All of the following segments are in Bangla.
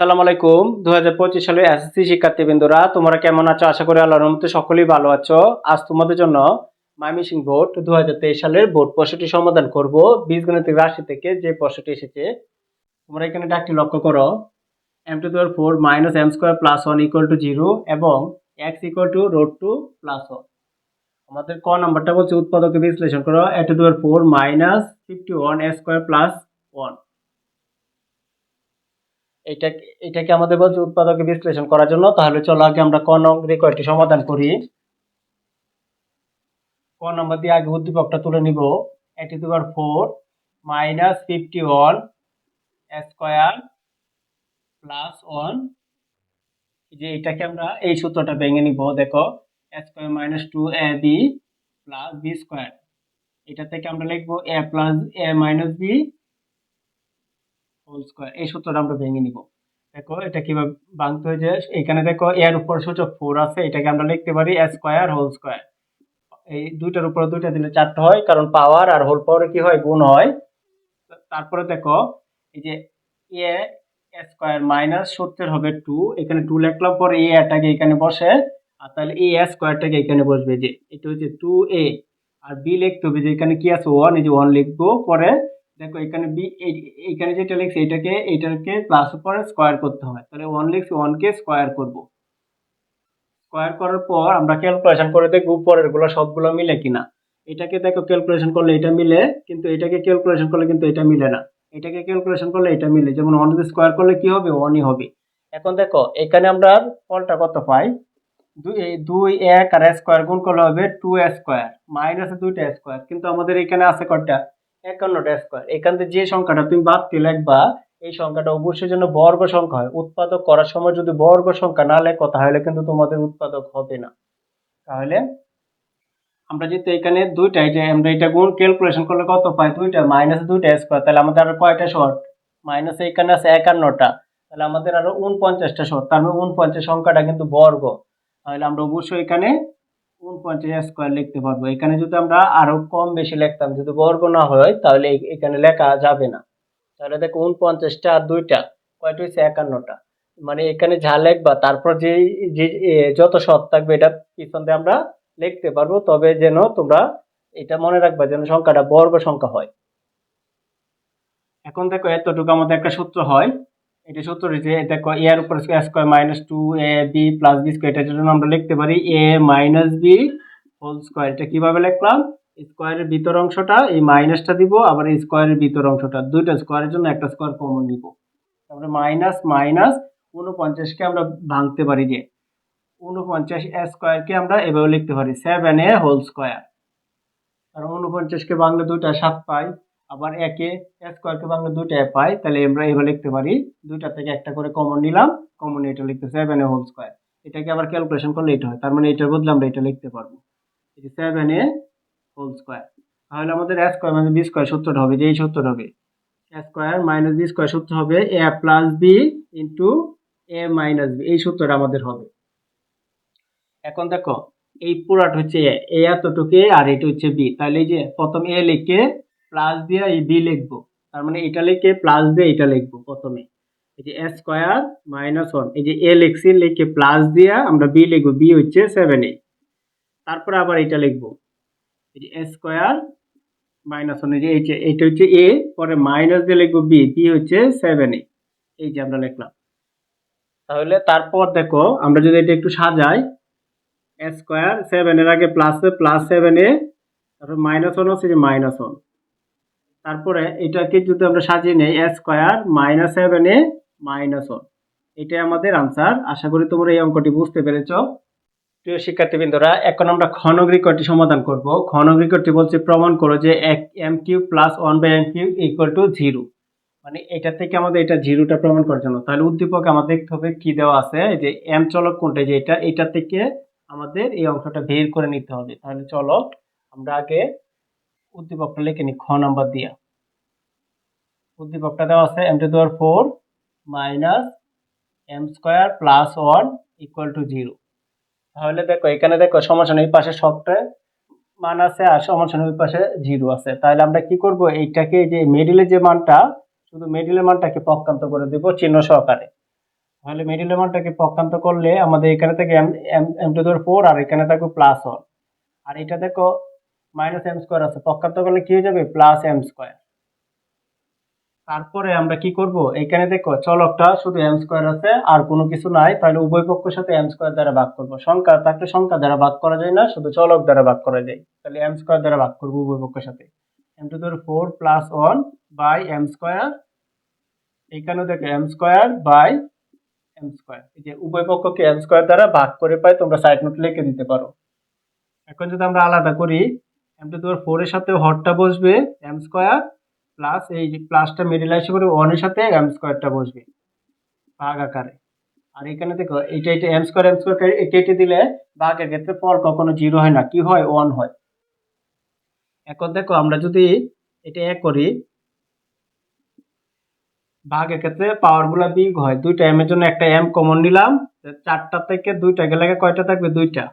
সালাম আলাইকুম। দু হাজার পঁচিশ সালে এসএসসি শিক্ষার্থীবৃন্দরা, তোমরা কেমন আছো? আশা করি আল্লাহর রহমতে সকলেই ভালো আছো। আজ তোমাদের জন্য মাইমিসিং বোর্ড দু হাজার তেইশ সালের বোর্ড প্রশ্নটি সমাধান করব। বীজগণিতিক রাশি থেকে যে প্রশ্নটি এসেছে, তোমরা এখানে ডাকটি লক্ষ্য করো। M to the power four minus M square plus one equal to zero এবং X equal to root two plus one আমাদের ক নাম্বারটা বলছে, উৎপাদকে বিশ্লেষণ করো। A to the power four minus fifty one A square plus one এটা এটাকে আমাদের বলছে উৎপাদকে বিশ্লেষণ করার জন্য? তাহলে চলো আগে আমরা ক নং রেকর্ডটি সমাধান করি। ক নম্বর দিয়ে আগে উদ্দীপকটা তুলে নিব। এটি দুবার four minus fifty one square plus one যে এটাকে আমরা এই সূত্রটা ভেঙে নিব, দেখো। Square minus two A B plus B square এটা থেকে আমরা লিখব A plus A minus B whole square এই সূত্রটা আমরা ভেঙে নিব। দেখো, এটা কীভাবে ভাঙতে হয়ে যায়? এখানে দেখো, এর উপর সূচক ফোর আছে, এটাকে আমরা লিখতে পারি এ স্কোয়ার হোল স্কোয়ার এই দুইটার উপরে দুইটা দিলে চারটা হয়, কারণ পাওয়ার আর হোল পাওয়ারে কি হয়? গুণ হয়। তারপরে দেখো, এই যে এ স্কোয়ার মাইনাস সত্তর হবে টু এখানে টু লিখলাম, পরে এ এটাকে এখানে বসে, আর তাহলে এ স্কোয়ারটাকে এখানে বসবে যে, এটা হচ্ছে টু এ আর বি লিখতে হবে যে এখানে কি আছে? ওয়ান এই যে ওয়ান লিখব, পরে দেখো, এখানে বি এখানে যেটা লিখছে, এটাকে এটাকে প্লাস উপরে স্কোয়ার করতে হয়। তাহলে ওয়ান লিখছি ওয়ানকে স্কোয়ার করব। স্কোয়ার করার পর আমরা ক্যালকুলেশন করে দেখব পরেরগুলো সবগুলো মিলে কিনা। এটাকে দেখো ক্যালকুলেশন করলে এটা মিলে, কিন্তু এটাকে ক্যালকুলেশন করলে কিন্তু এটা মিলে না। এটাকে ক্যালকুলেশন করলে এটা মিলে। যেমন ওয়ান স্কোয়ার করলে কি হবে? ওয়ানই হবে। এখন দেখো, এখানে আমরা ফলটা কত পাই? দুই দুই, এক আর স্কোয়ার গুণ করলে হবে টু স্কোয়ার মাইনাস দুইটা স্কোয়ার কিন্তু আমাদের এখানে আছে কয়টা? একান্নটা স্কোয়ার। এখান থেকে যে সংখ্যাটা তুমি বাদ দিয়ে লিখবা, এই সংখ্যাটা অবশ্যই যেন বর্গ সংখ্যা হয়। উৎপাদক করার সময় যদি বর্গ সংখ্যা না লেখো, তাহলে কিন্তু তোমাদের উৎপাদক হবে না। তাহলে আমরা যেহেতু এখানে দুইটাই যে আমরা এটা গুণ ক্যালকুলেশন করলে কত পাই? দুইটা মাইনাস দুইটা স্কোয়ার তাহলে আমাদের আরও কয়টা শর্ট মাইনাস এখানে আছে একান্নটা। তাহলে আমাদের আরও উনপঞ্চাশটা শর্ট তার মানে উনপঞ্চাশ সংখ্যাটা কিন্তু বর্গ। তাহলে আমরা অবশ্যই এখানে উনপঞ্চাশ স্কোয়ার লিখতে পারব। এখানে যদি আমরা আরও কম বেশি লিখতাম, যদি বর্গ না হয়, তাহলে এখানে লেখা যাবে না। তাহলে দেখো আর কয়টা মানে এখানে যা লিখবা, তারপর যে যত শর্ত থাকবে, এটা পিছন দিয়ে আমরা লিখতে পারব। তবে যেন তোমরা এটা মনে রাখবা, যেন সংখ্যাটা বর্গ সংখ্যা হয়। এখন দেখো এতটুকু আমাদের একটা সূত্র হয়। এটা সূত্র যে দেখো এ এর উপর square minus two A B plus B square এটার জন্য আমরা লিখতে পারি A minus B whole square এটা কীভাবে লিখলাম? স্কোয়ারের ভিতর অংশটা, এই মাইনাসটা দিব, আবার এই স্কোয়ারের ভিতর অংশটা। দুইটা স্কোয়ারের জন্য একটা স্কোয়ার কমন নিব। তারপরে মাইনাস মাইনাস উনপঞ্চাশকে আমরা ভাঙতে পারি যে উনপঞ্চাশ এ স্কোয়ারকে আমরা এভাবে লিখতে পারি সেভেন এ হোল স্কোয়ার কারণ উনপঞ্চাশকে বাংলা দুইটা সাত পাই। আবার একে স্কোয়ারকে বাংলা দুইটা পাই, তাহলে আমরা এভাবে লিখতে পারি, দুইটা থেকে একটা করে কমন নিলাম কমন এটা লিখতে সেভেন এ হোল স্কোয়ার এটাকে আবার ক্যালকুলেশন করলে এটা হয়, তার মানে এটার বদলে আমরা এটা লিখতে পারব। এটি সেভেন এ হোল স্কোয়ার তাহলে আমাদের এ স্কোয়ার মানে বি স্কোয়ার সূত্রটা হবে যে এই সূত্রটা হবে A square minus B square সূত্র হবে A plus B into A minus B এই সূত্রটা আমাদের হবে। এখন দেখো, এই পুরাটা হচ্ছে এ এতটুকু আর এটা হচ্ছে বি তাহলে এই যে প্রথম এ লিখে প্লাস দিয়ে এই বি লিখব। তার মানে এটা লিখে প্লাস দিয়ে এটা লিখব প্রথমে। এই যে এ স্কোয়ার মাইনাস ওয়ান এই যে এ লিখছি, লিখে প্লাস দিয়ে আমরা বি লিখব। বি হচ্ছে সেভেন এ তারপরে আবার এটা লিখব। এই যে এ স্কোয়ার মাইনাস ওয়ান এই যে এই যে এইটা হচ্ছে এ পরে মাইনাস দিয়ে লিখব বি বি হচ্ছে সেভেন এ এই যে আমরা লিখলাম। তাহলে তারপর দেখো, আমরা যদি এটা একটু সাজাই স্কোয়ার সেভেন এর আগে প্লাস প্লাস সেভেন এ, তারপর মাইনাস ওয়ান হচ্ছে যে মাইনাস ওয়ান তারপরে এটাকে যদি আমরা সাজিয়ে নেই square minus seven A minus one এটাই আমাদের আনসার আশা করি তোমরা এই অঙ্কটি বুঝতে পেরেছ। প্রিয় শিক্ষার্থীবৃন্দরা, এখন আমরা ঘনগ্রিকটি সমাধান করব। ঘনগ্রিকটি বলছে, প্রমাণ করো যে এক M Q plus one by M Q equal to zero মানে এটা থেকে আমাদের এটা জিরোটা প্রমাণ করার জন্য। তাহলে উদ্দীপক আমাদের দেখতে হবে কি দেওয়া আছে যে এম চলক কোনটা যে এটা এটা থেকে আমাদের এই অংশটা বের করে নিতে হবে। তাহলে চলো আমরা আগে উদ্দীপকটা লিখে নিই খ নাম্বার দিয়া। উদ্দীপকটা দেওয়া আছে M to the power four minus M square plus one equal to zero তাহলে দেখো, এখানে দেখো সমাধান এই পাশে সবটা মান আছে আর সমাধান ওই পাশে জিরো আছে। তাহলে আমরা কি করব? এইটাকে যে মিডিলের যে মানটা, শুধু মিডিলের মানটাকে পক্ষান্ত করে দিব চিহ্ন সহকারে। তাহলে মিডিলের মানটাকে পক্ষান্ত করলে আমাদের এখানে থেকে এম এম টু ধর ফোর আর এখানে থাকবে প্লাস ওয়ান আর এটা দেখো মাইনাস এম স্কোয়ার আছে পক্ষান্ত করলে কি হয়ে যাবে? প্লাস এম স্কোয়ার তারপরে আমরা কি করব? এখানে দেখো, চলকটা শুধু এম স্কোয়ার আছে, আর কোনো কিছু নাই, তাহলে উভয় পক্ষের সাথে এম স্কোয়ার দ্বারা ভাগ করব। সংখ্যা থাকলে সংখ্যা দ্বারা ভাগ করা যায় না, শুধু চলক দ্বারা ভাগ করা যায়। তাহলে এম স্কোয়ার দ্বারা ভাগ করব উভয় পক্ষের সাথে। এম টু ধর four plus one by M square এখানেও দেখো M square by M square এই যে উভয় পক্ষকে এম স্কোয়ার দ্বারা ভাগ করে পাই তোমরা সাইড নোট লিখে দিতে পারো। এখন যদি আমরা আলাদা করি এম টু ধর ফোর এর সাথে হরটা বসবে এম স্কোয়ার প্লাস এই যে প্লাসটা মিডিল আসে করে ওয়ানের সাথে এম স্কোয়ারটা বসবে, ভাগ আকারে। আর এখানে দেখো, এইটা এটা এম স্কোয়ার এম স্কোয়ার এটা দিলে ভাগের ক্ষেত্রে ফল কখনো জিরো হয় না, কি হয়? ওয়ান হয়। এখন দেখো, আমরা যদি এটা এক করি, ভাগের ক্ষেত্রে পাওয়ারগুলা বিগ হয়। দুইটা এম এর জন্য একটা এম কমন নিলাম, চারটা থেকে দুইটা গেলে কয়টা থাকবে? দুইটা।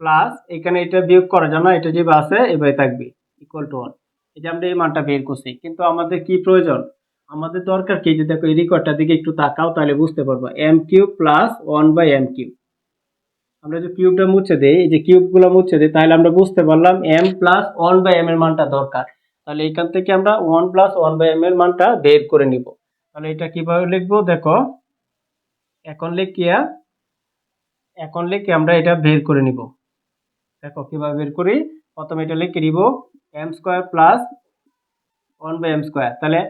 প্লাস এখানে এটা বিয়োগ করা যায় না এটা যেভাবে আছে এভাবে থাকবে ইকুয়াল টু ওয়ান এই যে আমরা এই মানটা বের করছি, কিন্তু আমাদের কি প্রয়োজন? আমাদের দরকার কি? যে দেখো এই রেকর্ডটার দিকে একটু তাকাও, তাহলে বুঝতে পারব। M cube plus one by M cube আমরা যে কিউবটা মুছে দিই, এই যে কিউবগুলো মুছে দিই, তাহলে আমরা বুঝতে পারলাম M plus one by M এর মানটা দরকার। তাহলে এখান থেকে আমরা one plus one by M এর মানটা বের করে নিব। তাহলে এটা কীভাবে লিখব? দেখো, এখন লিখিয়া, এখন লিখে আমরা এটা বের করে নিব। দেখো কীভাবে বের করি? প্রথমে এটা লিখে নিব M square plus one by M square তাহলে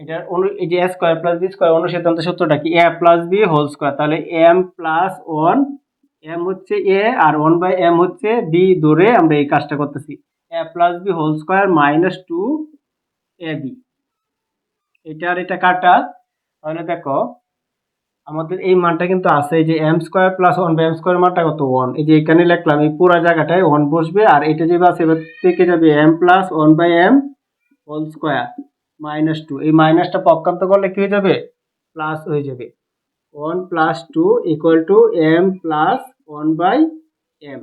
এটা অনু, এই যে A square plus B square অনুসিদ্ধান্ত সূত্রটা কি? A plus B whole square তাহলে এম প্লাস ওয়ান এম হচ্ছে এ আর ওয়ান বাই এম হচ্ছে বি ধরে আমরা এই কাজটা করতেছি। A plus B whole square minus two A B এটা আর এটা কাটা। তাহলে দেখো আমাদের এই মানটা কিন্তু আছে যে M square plus one by M square মানটা কত ওয়ান এই যে এখানে লিখলাম, এই পুরো জায়গাটায় ওয়ান বসবে, আর এটা যেভাবে আছে, এবার থেকে যাবে M plus one by M whole square minus two এই মাইনাসটা পক্ষান্ত করলে কি হয়ে যাবে? প্লাস হয়ে যাবে। One plus two equal to M plus one by M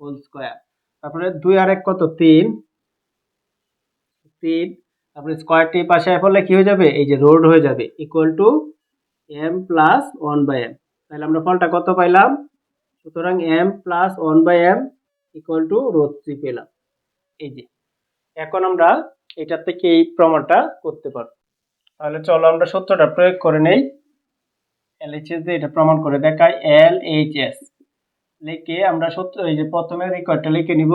whole square তারপরে দুই আর এক কত? তিন। তিন। তারপরে স্কোয়ারটি পাশে ফলে কি হয়ে যাবে? এই যে রোড হয়ে যাবে। Equal to M plus one by M তাহলে আমরা ফলটা কত পাইলাম? সুতরাং M plus one by M equal to root three পেলাম। এই যে, এখন আমরা এটার থেকে এই প্রমাণটা করতে পারব। তাহলে চলো আমরা সত্যটা প্রয়োগ করে নেই। এল এইচ এস দিয়ে এটা প্রমাণ করে দেখাই। এল এইচ এস লিখে আমরা সত্য এই যে প্রথমে রেকর্ডটা লিখে নিব।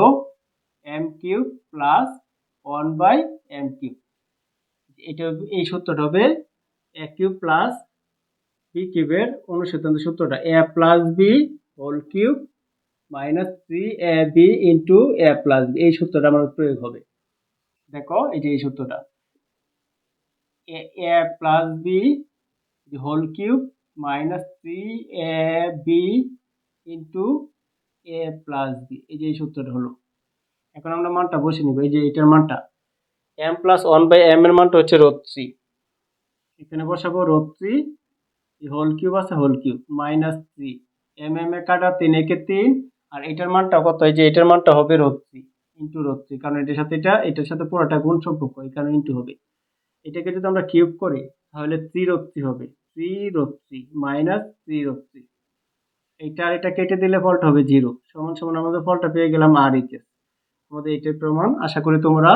M cube plus one by M cube এটা এই সূত্রটা হবে এ কিউব প্লাস বি কিউবের অনুসিদ্ধান্ত সূত্রটা? A plus B whole cube minus three A B into A plus B এই সূত্রটা আমার প্রয়োগ হবে। দেখো, এই যে এই সূত্রটা। A plus B whole cube minus three A B into A plus B এই যে এই সূত্রটা হলো। এখন আমরা মানটা বসে নিব। এই যে এটার মানটা। M plus one by M এর মানটা হচ্ছে রোড থ্রি এখানে বসাবো রোড থ্রি হোল কিউব আছে whole cube minus three M M এ কাটা তিন, একে তিন, আর এটার মানটা কত? এই যে এটার মানটা হবে root three into root three কারণ এটার সাথে এটা, এটার সাথে পুরোটা গুণ সম্পর্ক এই কারণে ইন্টু হবে। এটাকে যদি আমরা কিউব করি, তাহলে থ্রি রোড থ্রি হবে। Three root three minus three root three এইটা আর এটা কেটে দিলে ফলটা হবে জিরো সমান সমান আমাদের ফলটা পেয়ে গেলাম আর এইচ এস আমাদের এটার প্রমাণ, আশা করি তোমরা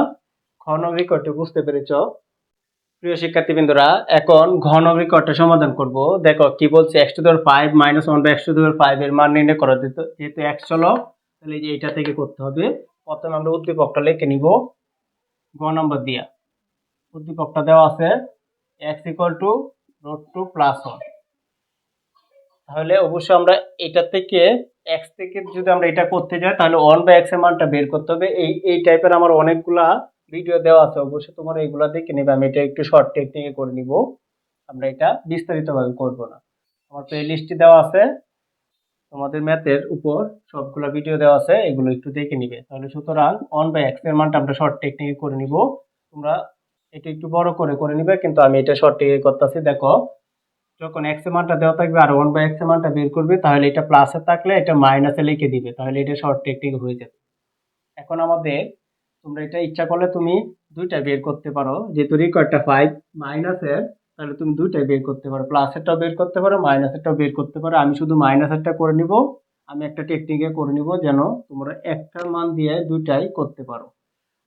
ঘন রেকর্ডে বুঝতে পেরেছ। প্রিয় শিক্ষার্থীবৃন্দরা, এখন ঘন রেকর্ডটা সমাধান করব। দেখো, কি বলছে? X to the power five minus one by X to the power five এর মান নির্ণয় করা। যেত যেহেতু এক্স চলো তাহলে যে এটা থেকে করতে হবে। প্রথমে আমরা উদ্দীপকটা লিখে নিব। গ নম্বর দিয়া। উদ্দীপকটা দেওয়া আছে X equal to root two plus one তাহলে অবশ্যই আমরা এটা থেকে এক্স থেকে যদি আমরা এটা করতে যাই, তাহলে ওয়ান বাই এক্সের মানটা বের করতে হবে। এই এই টাইপের আমার অনেকগুলা ভিডিও দেওয়া আছে, অবশ্যই তোমরা এইগুলা দেখে নেবে। আমি এটা একটু শর্ট টেকনিকে করে নিব। আমরা এটা বিস্তারিতভাবে করব না। আমার প্লে লিস্টে দেওয়া আছে। তোমাদের ম্যাথের উপর সবগুলো ভিডিও দেওয়া আছে, এগুলো একটু দেখে নিবে। তাহলে সুতরাং ওয়ান বাই এক্সের মানটা আমরা শর্ট টেকনিকে করে নিব। তোমরা এটা একটু বড় করে করে নিবে, কিন্তু আমি এটা শর্ট টেকে করতেছি। দেখো, যখন এক্সের মানটা দেওয়া থাকবে আর ওয়ান বাই এক্সের মানটা বের করবে, তাহলে এটা প্লাসে থাকলে এটা মাইনাসে লিখে দিবে। তাহলে এটা শর্ট টেকনিক হয়ে যাবে। এখন আমাদের তোমরা এটা ইচ্ছা করলে তুমি দুইটা বের করতে পারো। যেহেতু রেকর্ডটা ফাইভ মাইনাসের তাহলে তুমি দুইটাই বের করতে পারো। প্লাসেরটাও বের করতে পারো মাইনাসেরটাও বের করতে পারো। আমি শুধু মাইনাসেরটা করে নিব। আমি একটা টেকনিকে করে নিব যেন তোমরা একটা মান দিয়ে দুইটাই করতে পারো।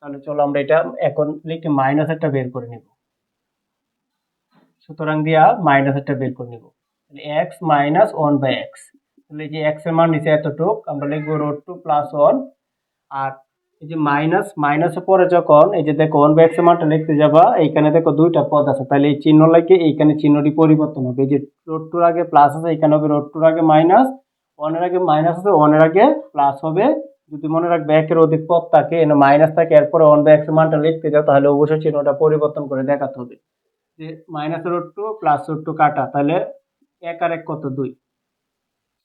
তাহলে চলো আমরা এটা এখন লিখে মাইনাসেরটা বের করে নিব। সুতরাং দিয়া মাইনাসেরটা বের করে নিব। তাহলে X minus one by X তাহলে যে এক্সের মান নিচে এতটুক, আমরা লিখব রোড টু প্লাস ওয়ান আর এই যে মাইনাস মাইনাসের পরে যখন এই যে দেখো ওয়ান বাই মানটা লিখতে যাবা, এইখানে দেখো দুইটা পদ আছে। তাহলে এই চিহ্ন লাগে এইখানে চিহ্নটি পরিবর্তন হবে। এই যে রোড টুর আগে প্লাস আছে, এখানে হবে রোড টুর আগে মাইনাস ওয়ানের আগে মাইনাস আছে ওয়ানের আগে প্লাস হবে। যদি মনে রাখবে একের অধিক পদ থাকে, এনে মাইনাস থাকে, এরপরে ওয়ান বাই এক্স মানটা লিখতে যাও, তাহলে অবশ্যই চিহ্নটা পরিবর্তন করে দেখাতে হবে। যে minus root two plus root two কাটা, তাহলে এক আর এক কত দুই?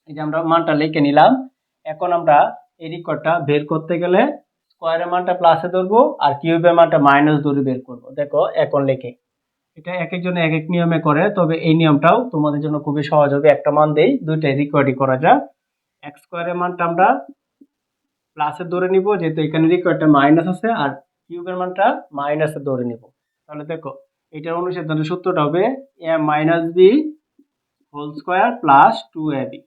এই যে আমরা মানটা লিখে নিলাম। এখন আমরা এই রেকর্ডটা বের করতে গেলে স্কোয়ারের মানটা প্লাসে ধরবো আর কিউবের মানটা মাইনাস ধরে বের করব। দেখো, এখন লেখে। এটা এক একজন এক এক নিয়মে করে, তবে এই নিয়মটাও তোমাদের জন্য খুবই সহজ হবে। একটা মান দেই, দুইটাই রিকোয়ারি করা যায় এক্স স্কোয়ারের মানটা আমরা প্লাসে ধরে নিব, যেহেতু এখানে রিকোয়ারটা মাইনাস আছে, আর কিউবের মানটা মাইনাসে ধরে নিব। তাহলে দেখো, এটার তাহলে সূত্রটা হবে A minus B whole square plus two A B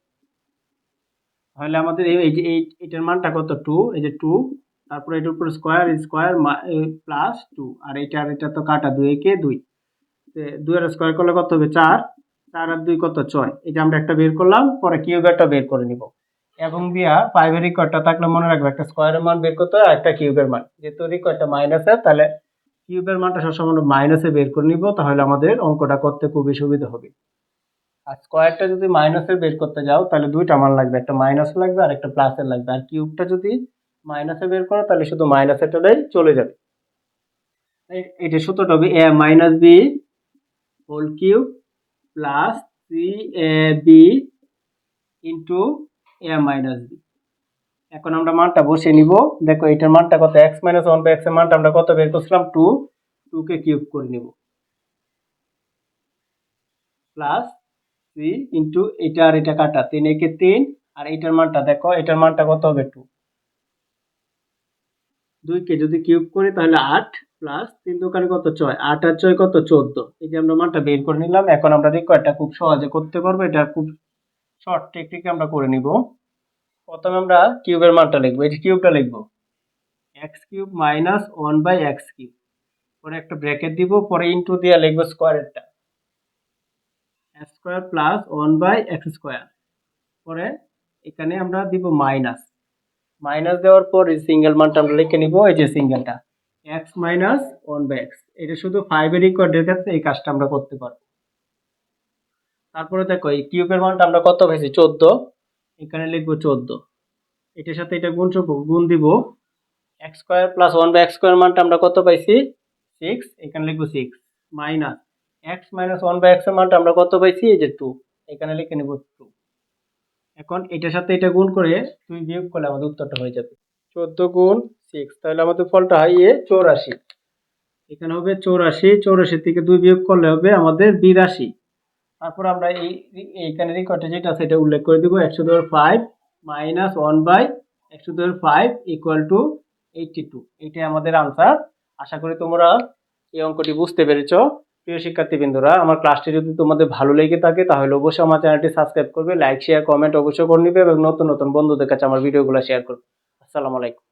তাহলে আমাদের এই যে, এই, এটার মানটা কত? টু এই যে টু তারপরে এটার উপর স্কোয়ার স্কোয়ার প্লাস টু আর এটা আর এটা তো কাটা দুই, একে দুই। দুই আর স্কোয়ার করলে কত হবে? চার। চার আর দুই কত? ছয়। যে আমরা একটা বের করলাম, পরে কিউব একটা বের করে নিব। এবং দিয়া ফাইভের রিকোয়ারটা থাকলে মনে রাখবে একটা স্কোয়ারের মান বের করতে হয় আর একটা কিউবের মান। যেহেতু রিকোয়ারটা মাইনাসে তাহলে কিউবের মানটা সবসময় মাইনাসে বের করে নিব, তাহলে আমাদের অঙ্কটা করতে খুবই সুবিধা হবে। আর স্কোয়ারটা যদি মাইনাসের বের করতে যাও, তাহলে দুইটা মান লাগবে। একটা মাইনাস লাগবে আর একটা প্লাসের লাগবে। আর কিউবটা যদি মাইনাসে বের করো, তাহলে শুধু মাইনাসেরটাই চলে যাবে। এটা সূত্রটা হবে A minus B whole cube plus C A B into A minus B. এখন আমরা মানটা বসে নিব। দেখো, এটার মানটা কত? এক্স মাইনাস ওয়ান বাই এক্সের মানটা আমরা কত বের করছিলাম? টু টু কে কিউব করে নিব। প্লাস থ্রি ইন্টু এটা আর এটা কাটা, তিন একে তিন, আর এইটার মানটা দেখো, এটার মানটা কত হবে? টু। দুইকে যদি কিউব করি তাহলে আট প্লাস তিন দোকানে কত? ছয়। আট আর ছয় কত? চোদ্দ। এই যে আমরা মানটা বের করে নিলাম, এখন আমরা রিকোয়ারটা খুব সহজে করতে পারব, এটা খুব শর্ট টেকনিকে আমরা করে নিব। প্রথমে আমরা কিউবের মানটা লিখব। এই যে কিউবটা লিখব। X cube minus one by X cube পরে একটা ব্র্যাকেট দিব, পরে ইন্টু দিয়ে লিখব স্কোয়ারেরটা square plus one by X square পরে এখানে আমরা দিব মাইনাস মাইনাস দেওয়ার পর এই সিঙ্গেল মানটা আমরা লিখে নিব, এই যে সিঙ্গেলটা X minus one by X এটা শুধু ফাইভের ইকুয়ার্ডের ক্ষেত্রে এই কাজটা আমরা করতে পারব। তারপরে দেখো, এই কিউবের মানটা আমরা কত পেয়েছি? চোদ্দ। এখানে লিখব চোদ্দ। এটার সাথে এটা গুণ গুণ দিব। X square plus one by X square মানটা আমরা কত পাইছি? সিক্স এখানে লিখব six minus X minus one by এক্সের মানটা আমরা কত পাইছি? এই যে টু এখানে লিখে নেব টু এখন এটার সাথে এটা গুণ করে তুই বিয়োগ করলে আমাদের উত্তরটা হয়ে যাবে। চোদ্দ গুণ সিক্স তাহলে আমাদের ফলটা হয় এ চৌরাশি। এখানে হবে চৌরাশি চৌরাশি থেকে দুই বিয়োগ করলে হবে আমাদের বিরাশি। তারপর আমরা এই এইখানে রেকর্ডে যেটা আছে এটা উল্লেখ করে দিব, একশো দুই ফাইভ মাইনাস ওয়ান বাই একশো দুই five equal to eighty two এইটাই আমাদের আনসার আশা করি তোমরা এই অঙ্কটি বুঝতে পেরেছ। প্রিয় শিক্ষার্থীবৃন্দরা, আমার ক্লাসটি যদি তোমাদের ভালো লেগে থাকে, তাহলে অবশ্যই আমার চ্যানেলটি সাবস্ক্রাইব করবে লাইক শেয়ার কমেন্ট অবশ্যই করে নিবে এবং নতুন নতুন বন্ধুদের কাছে আমার ভিডিওগুলো শেয়ার করবে। আসসালামু আলাইকুম।